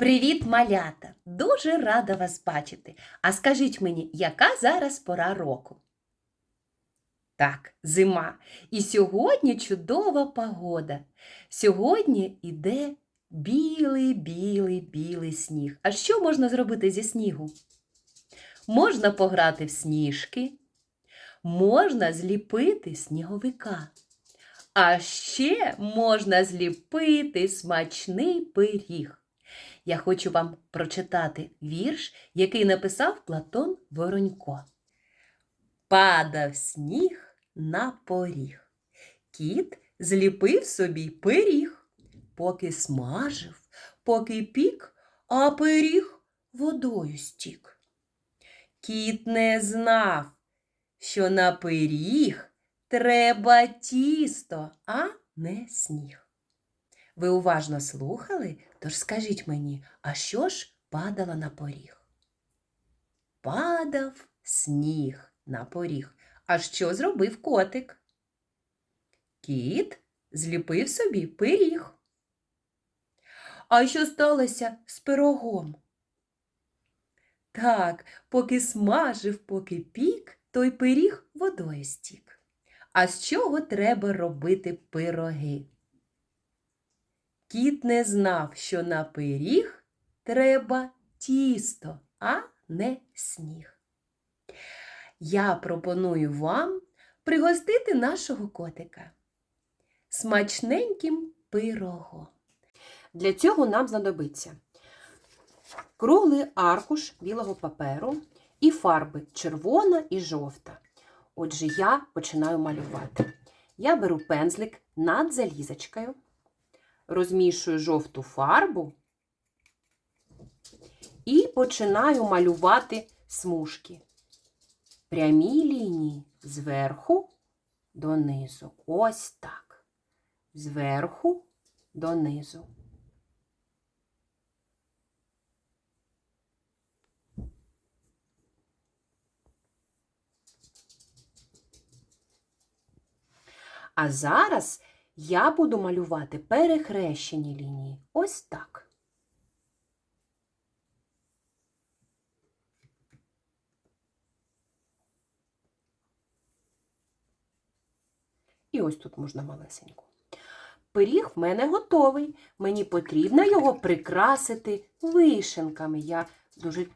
Привіт, малята! Дуже рада вас бачити. А скажіть мені, яка зараз пора року? Так, зима. І сьогодні чудова погода. Сьогодні іде білий, білий, білий сніг. А що можна зробити зі снігу? Можна пограти в сніжки, можна зліпити сніговика. А ще можна зліпити смачний пиріг. Я хочу вам прочитати вірш, який написав Платон Воронько. Падав сніг на поріг. Кіт зліпив собі пиріг, поки смажив, поки пік, а пиріг водою стік. Кіт не знав, що на пиріг треба тісто, а не сніг. Ви уважно слухали, тож скажіть мені, а що ж падало на поріг? Падав сніг на поріг. А що зробив котик? Кіт зліпив собі пиріг. А що сталося з пирогом? Так, поки смажив, поки пік, той пиріг водою стік. А з чого треба робити пироги? Кіт не знав, що на пиріг треба тісто, а не сніг. Я пропоную вам пригостити нашого котика смачненьким пирогом. Для цього нам знадобиться круглий аркуш білого паперу і фарби червона і жовта. Отже, я починаю малювати. Я беру пензлик над залізочкою розмішую жовту фарбу і починаю малювати смужки. Прямі лінії зверху донизу. Ось так. Зверху донизу. А зараз я буду малювати перехрещені лінії. Ось так. І ось тут можна малесеньку. Пиріг в мене готовий. Мені потрібно його прикрасити вишенками. Я дуже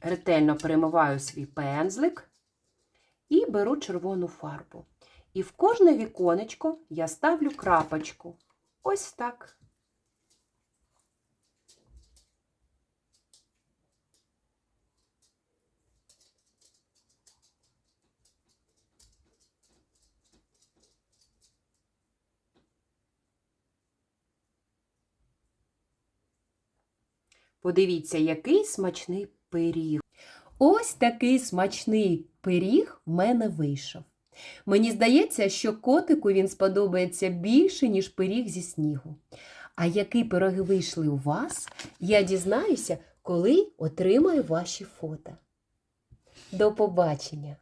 ретельно перемиваю свій пензлик і беру червону фарбу. І в кожне віконечко я ставлю крапочку. Ось так. Подивіться, який смачний пиріг. Ось такий смачний пиріг в мене вийшов. Мені здається, що котику він сподобається більше, ніж пиріг зі снігу. А які пироги вийшли у вас, я дізнаюся, коли отримаю ваші фото. До побачення!